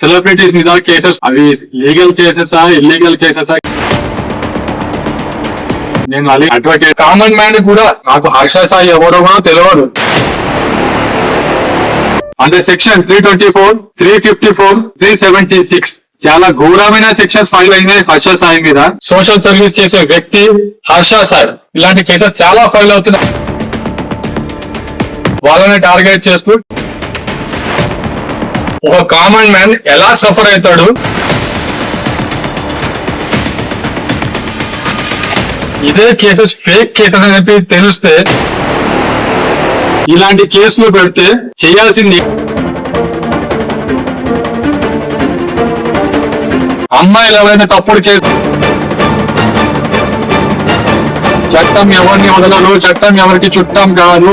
Celebrities మీద cases అవి legal cases illegal cases నేను మళ్ళీ అడ్వకేట్. కామన్ మ్యాన్ కూడా నాకు హర్ష సాయి ఎవరో కూడా తెలియదు అంటే section three twenty four three fifty four three seventy six చాలా ఘోరమైన సెక్షన్స్ ఫైల్ అయినాయి హర్ష సాయి మీద. సోషల్ సర్వీస్ చేసే వ్యక్తి హర్ష సాయి. ఇలాంటి కేసెస్ చాలా ఫైల్ అవుతున్నాయి. వాళ్ళని టార్గెట్ చేస్తూ ఒక కామన్ మ్యాన్ ఎలా సఫర్ అవుతాడు? ఇదే కేసెస్ ఫేక్ కేసెస్ అని చెప్పి తెలిస్తే ఇలాంటి కేసులు పెడితే చేయాల్సింది అమ్మాయిలు ఎవరైనా తప్పుడు కేసు చట్టం ఎవరిని వదలదు చట్టం ఎవరికి చుట్టం కాదు.